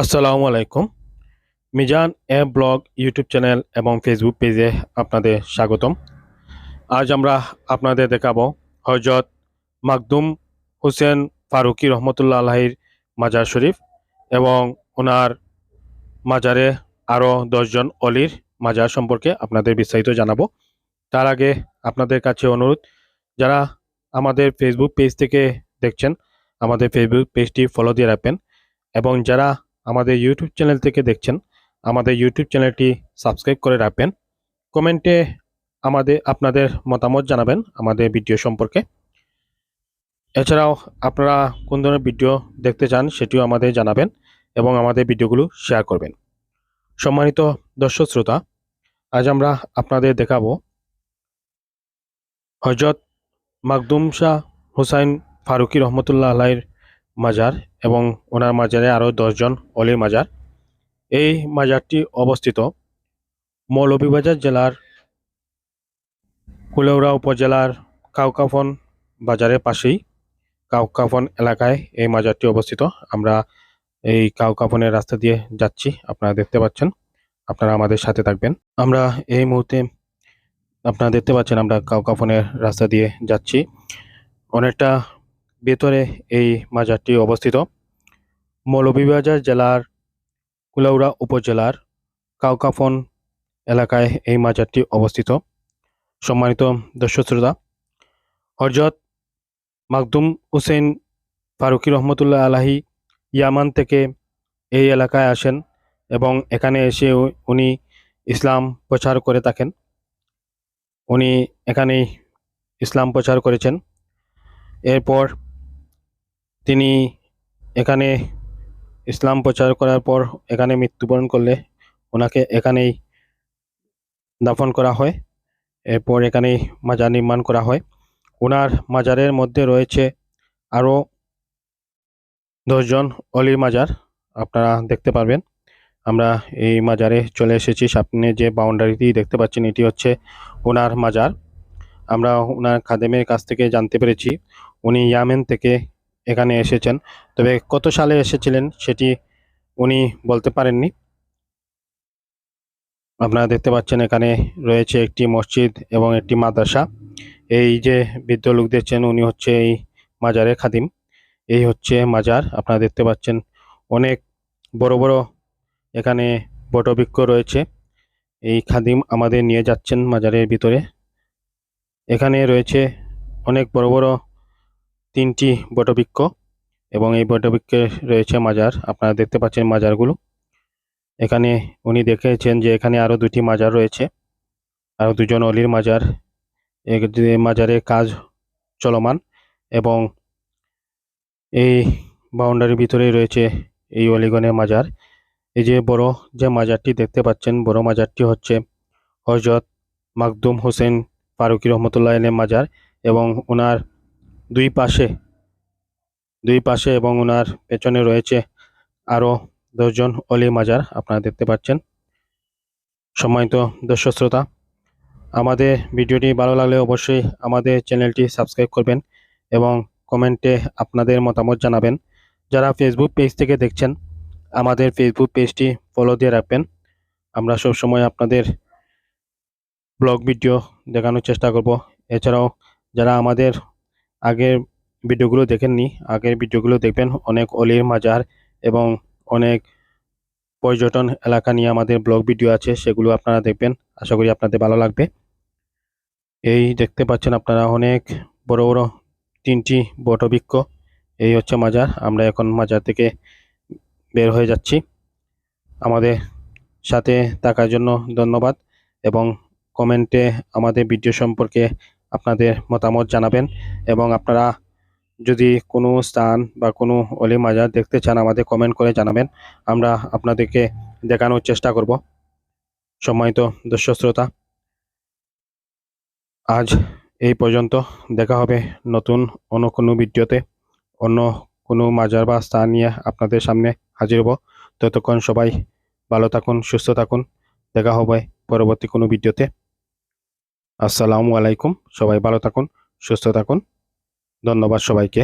আসসালামু আলাইকুম। মিজান এ ব্লগ, ইউটিউব চ্যানেল এবং ফেসবুক পেজে আপনাদের স্বাগতম। আজ আমরা আপনাদের দেখাবো হজরত মাকদুম হোসেন ফারুকি রহমতুল্লাহ আলাহির মাজার শরীফ এবং ওনার মাজারে আরও দশজন অলির মাজার সম্পর্কে আপনাদের বিস্তারিত জানাব। তার আগে আপনাদের কাছে অনুরোধ, যারা আমাদের ফেসবুক পেজ থেকে দেখছেন, আমাদের ফেসবুক পেজটি ফলো দিয়ে রাখবেন এবং যারা আমাদের ইউটিউব চ্যানেল থেকে দেখছেন, আমাদের ইউটিউব চ্যানেলটি সাবস্ক্রাইব করে রাখবেন কমেন্টে আমাদের, আপনাদের মতামত জানাবেন আমাদের ভিডিও সম্পর্কে। এছাড়াও আপনারা কোন ধরনের ভিডিও দেখতে চান সেটিও আমাদের জানাবেন এবং আমাদের ভিডিওগুলো শেয়ার করবেন। সম্মানিত দর্শক শ্রোতা, আজ আমরা আপনাদের দেখাবো হজরত মাকদুম শাহ হুসাইন ফারুকি রহমতুল্লাহ আলাইর মাজার এবং ওনার মাজারে আরও দশজন অলির মাজার। এই মাজারটি অবস্থিত মৌলভীবাজার জেলার কুলেউড়া উপজেলার কাউকাফন বাজারের পাশেই কাউকাফন এলাকায় এই মাজারটি অবস্থিত। আমরা এই কাউকাফনের রাস্তা দিয়ে যাচ্ছি, আপনারা দেখতে পাচ্ছেন। আপনারা আমাদের সাথে থাকবেন। আমরা এই মুহূর্তে, আপনারা দেখতে পাচ্ছেন আমরা কাউকাফনের রাস্তা দিয়ে যাচ্ছি। অনেকটা ভেতরে এই মাজারটি অবস্থিত। মৌলভীবাজার জেলার কুলাউড়া উপজেলার কাউকাফন এলাকায় এই মাজারটি অবস্থিত। সম্মানিত দর্শক শ্রোতা হরজত মাকদুম হুসেন ফারুকি রহমতুল্লাহ আলাহি ইয়ামান থেকে এই এলাকায় আসেন এবং এখানে এসে উনি ইসলাম প্রচার করে থাকেন। উনি এখানেই ইসলাম প্রচার করেছেন। এরপর তিনি এখানে ইসলাম প্রচার করার পর এখানে মৃত্যুবরণ করলে ওনাকে এখানেই দাফন করা হয়। এরপর এখানেই মাজার নির্মাণ করা হয়। ওনার মাজারের মধ্যে রয়েছে আরও দশজন অলির মাজার, আপনারা দেখতে পারবেন। আমরা এই মাজারে চলে এসেছি। সামনে যে বাউন্ডারিটি দেখতে পাচ্ছেন, এটি হচ্ছে ওনার মাজার। আমরা ওনার খাদেমের কাছ থেকে জানতে পেরেছি। উনি ইয়ামেন থেকে এখানে এসেছেন। তবে কত সালে এসেছিলেন সেটি উনি বলতে পারেননি। আপনারা দেখতে পাচ্ছেন এখানে রয়েছে একটি মসজিদ এবং একটি মাদ্রাসা। এই যে বৃদ্ধ লোক দেখছেন উনি হচ্ছে এই মাজারের খাদিম। এই হচ্ছে মাজার, আপনারা দেখতে পাচ্ছেন অনেক বড় বড় এখানে বটবৃক্ষ রয়েছে। এই খাদিম আমাদের নিয়ে যাচ্ছেন মাজারের ভিতরে। এখানে রয়েছে অনেক বড় বড় তিনটি বটবৃক্ষ এবং এই বটবৃক্ষে রয়েছে মাজার। আপনারা দেখতে পাচ্ছেন মাজারগুলো। এখানে উনি দেখেছেন যে এখানে আরও দুটি মাজার রয়েছে। আরও দুজন অলির মাজার। মাজারে কাজ চলমান এবং এই বাউন্ডারির ভিতরেই রয়েছে এই অলিগণের মাজার। এই যে বড় যে মাজারটি দেখতে পাচ্ছেন, বড় মাজারটি হচ্ছে হজরত মাকদুম হোসেন ফারুকি রহমতুল্লাহ মাজার এবং ওনার দুই পাশে দুই পাশে এবং ওনার পেছনে রয়েছে আরও দশজন অলি মাজার, আপনারা দেখতে পাচ্ছেন। সম্মানিত দর্শক শ্রোতা, আমাদের ভিডিওটি ভালো লাগলে অবশ্যই আমাদের চ্যানেলটি সাবস্ক্রাইব করবেন এবং কমেন্টে আপনাদের মতামত জানাবেন। যারা ফেসবুক পেজ থেকে দেখছেন, আমাদের ফেসবুক পেজটি ফলো দিয়ে রাখবেন। আমরা সব সময় আপনাদের ব্লগ ভিডিও দেখানোর চেষ্টা করব। এছাড়াও, যারা আমাদের আগের ভিডিওগুলো দেখেননি, আগের ভিডিওগুলো দেখবেন, অনেক অলির মাজার এবং অনেক পর্যটন এলাকা নিয়ে আমাদের ব্লগ ভিডিও আছে, সেগুলো আপনারা দেখবেন। আশা করি আপনাদের ভালো লাগবে। এই দেখতে পাচ্ছেন আপনারা অনেক বড় বড় তিনটি বটবৃক্ষ। এই হচ্ছে মাজার, আমরা এখন মাজার থেকে বের হয়ে যাচ্ছি। আমাদের সাথে থাকার জন্য ধন্যবাদ এবং কমেন্টে আমাদের ভিডিও সম্পর্কে আপনাদের মতামত জানাবেন এবং আপনারা যদি কোনো স্থান বা কোনো অলি মাজার দেখতে চান, আমাদের কমেন্ট করে জানাবেন। আমরা আপনাদেরকে দেখানোর চেষ্টা করব। সম্মানিত দর্শক শ্রোতা, আজ এই পর্যন্ত দেখা হবে নতুন অন্য কোনো ভিডিওতে। অন্য কোনো মাজার বা স্থান নিয়ে আপনাদের সামনে হাজির হব। ততক্ষণ সবাই ভালো থাকুন, সুস্থ থাকুন। দেখা হবে পরবর্তী কোনো ভিডিওতে। আসসালামু আলাইকুম। সবাই ভালো থাকুন সুস্থ থাকুন। ধন্যবাদ সবাইকে।